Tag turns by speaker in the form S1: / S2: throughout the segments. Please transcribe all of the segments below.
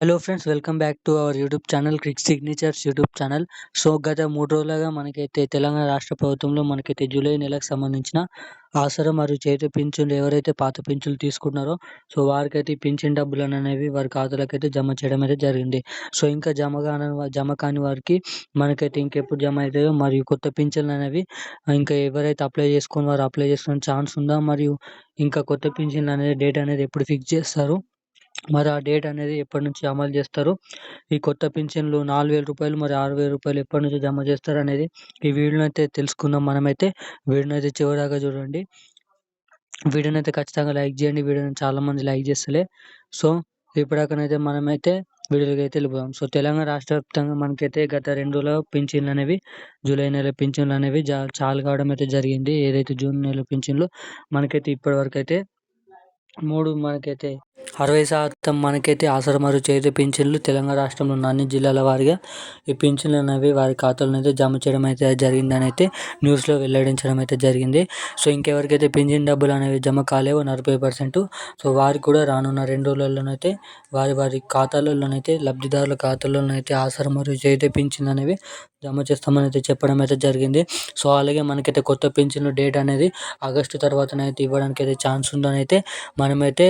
S1: Hello friends welcome back to our YouTube channel crick signatures YouTube channel so గత మూడు రోజులుగా మనకైతే తెలంగాణ రాష్ట్ర ప్రభుత్వంలో మనకైతే జూలై నెలకు సంబంధించిన ఆసరా మరియు చేతి పింఛన్లు ఎవరైతే పాత పింఛన్లు తీసుకున్నారో సో వారికైతే పింఛన్ డబ్బులు అనేవి వారి ఖాతాలకైతే జమ చేయడం అయితే జరిగింది. సో ఇంకా జమ కాని జమ కాని వారికి మనకైతే ఇంకెప్పుడు జమ అవుతాయో మరియు కొత్త పింఛన్లు అనేవి ఇంకా ఎవరైతే అప్లై చేసుకుని వారు అప్లై చేసుకునే ఛాన్స్ ఉందా మరియు ఇంకా కొత్త పింఛన్లు అనేది డేట్ అనేది ఎప్పుడు ఫిక్స్ చేస్తారు? మరి ఆ డేట్ అనేది ఎప్పటి నుంచి అమలు చేస్తారు? ఈ కొత్త పింఛన్లు నాలుగు వేల రూపాయలు మరి ఆరు వేల రూపాయలు ఎప్పటి నుంచి జమ చేస్తారు అనేది ఈ వీడియోని అయితే తెలుసుకుందాం మనమైతే. వీడియోని అయితే చివరిదాకా చూడండి. వీడియోని అయితే ఖచ్చితంగా లైక్ చేయండి. వీడియోని చాలామంది లైక్ చేస్తలే. సో ఇప్పటిదాకానైతే మనమైతే వీడియోకి అయితే వెళ్ళిపోదాం. సో తెలంగాణ రాష్ట్ర వ్యాప్తంగా మనకైతే గత రెండు రోజుల పింఛన్లు అనేవి జూలై నెల పింఛన్లు అనేవి చాలు కావడం అయితే జరిగింది. ఏదైతే జూన్ నెల పింఛన్లు మనకైతే ఇప్పటివరకు అయితే మూడు మనకైతే అరవై శాతం మనకైతే ఆసరా మరియు చేతి పింఛన్లు తెలంగాణ రాష్ట్రంలో ఉన్న అన్ని జిల్లాల వారిగా ఈ పింఛన్లు అనేవి వారి ఖాతాలో అయితే జమ చేయడం అయితే జరిగిందని అయితే న్యూస్లో వెల్లడించడం అయితే జరిగింది. సో ఇంకెవరికైతే పింఛన్ డబ్బులు అనేవి జమ కాలేవో నలభై పర్సెంట్. సో వారికి కూడా రానున్న రెండు రోజులలోనైతే వారి వారి ఖాతాలలోనైతే లబ్ధిదారుల ఖాతాలలోనైతే ఆసరా మరియు చేతి పింఛన్లు అనేవి జమ చేస్తామని అయితే చెప్పడం అయితే జరిగింది. సో అలాగే మనకైతే కొత్త పింఛన్ డేట్ అనేది ఆగస్టు తర్వాతనైతే ఇవ్వడానికి అయితే ఛాన్స్ ఉందని అయితే మనమైతే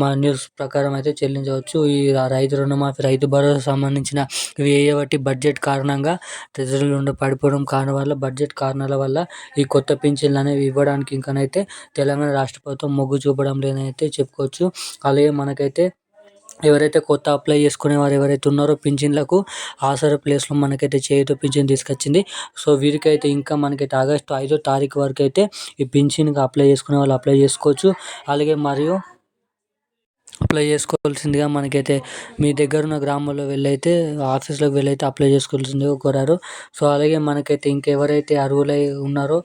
S1: మా న్యూస్ ప్రకారం అయితే చెల్లించవచ్చు. ఈ రైతు రుణమాఫీ రైతు భరోసా సంబంధించిన వేయబట్టి బడ్జెట్ కారణంగా ప్రజలు నుండి పడిపోవడం కారణం వల్ల బడ్జెట్ కారణాల వల్ల ఈ కొత్త పింఛన్లు అనేవి ఇవ్వడానికి ఇంకనైతే తెలంగాణ రాష్ట్ర ప్రభుత్వం మొగ్గు చూపడం లేదనైతే చెప్పుకోవచ్చు. అలాగే మనకైతే ఎవరైతే కొత్త అప్లై చేసుకునే వారు ఎవరైతే ఉన్నారో పింఛన్లకు ఆసరా ప్లేస్లో మనకైతే చేయుత పింఛన్ తీసుకొచ్చింది. సో వీరికైతే ఇంకా మనకైతే ఆగస్టు ఐదో తారీఖు వరకు అయితే ఈ పింఛన్కి అప్లై చేసుకునే వాళ్ళు అప్లై చేసుకోవచ్చు. అలాగే మరియు అప్లై చేసుకోవాల్సిందిగా మనకైతే మీ దగ్గర ఉన్న గ్రామంలో వెళ్ళైతే ఆఫీస్లోకి వెళ్ళైతే అప్లై చేసుకోవాల్సిందిగా కోరారు. సో అలాగే మనకైతే ఇంకెవరైతే అర్హులై ఉన్నారో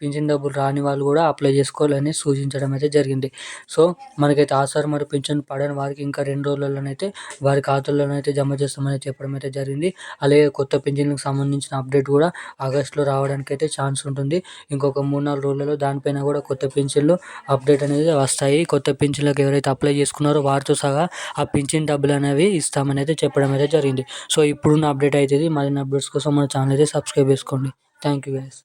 S1: పింఛన్ డబ్బులు రాని వాళ్ళు కూడా అప్లై చేసుకోవాలని సూచించడం అయితే జరిగింది. సో మనకైతే ఆసారం మరియు పింఛన్ పడని వారికి ఇంకా రెండు రోజులలోనైతే వారి ఖాతాల్లోనైతే జమ చేస్తామని చెప్పడం అయితే జరిగింది. అలాగే కొత్త పింఛన్లకు సంబంధించిన అప్డేట్ కూడా ఆగస్టులో రావడానికి అయితే ఛాన్స్ ఉంటుంది. ఇంకొక మూడు నాలుగు రోజులలో దానిపైన కూడా కొత్త పింఛన్లు అప్డేట్ అనేది వస్తాయి. కొత్త పింఛన్లకు ఎవరైతే అప్లై చేసుకున్నారో తీసుకున్నారో వారితో సహా ఆ పింఛన్ డబ్బులు అనేవి ఇస్తామని అయితే చెప్పడం అయితే జరిగింది. సో ఇప్పుడున్న అప్డేట్ అయితే మరిన్ని అప్డేట్స్ కోసం మన ఛానల్ అయితే సబ్స్క్రైబ్ చేసుకోండి. Thank you guys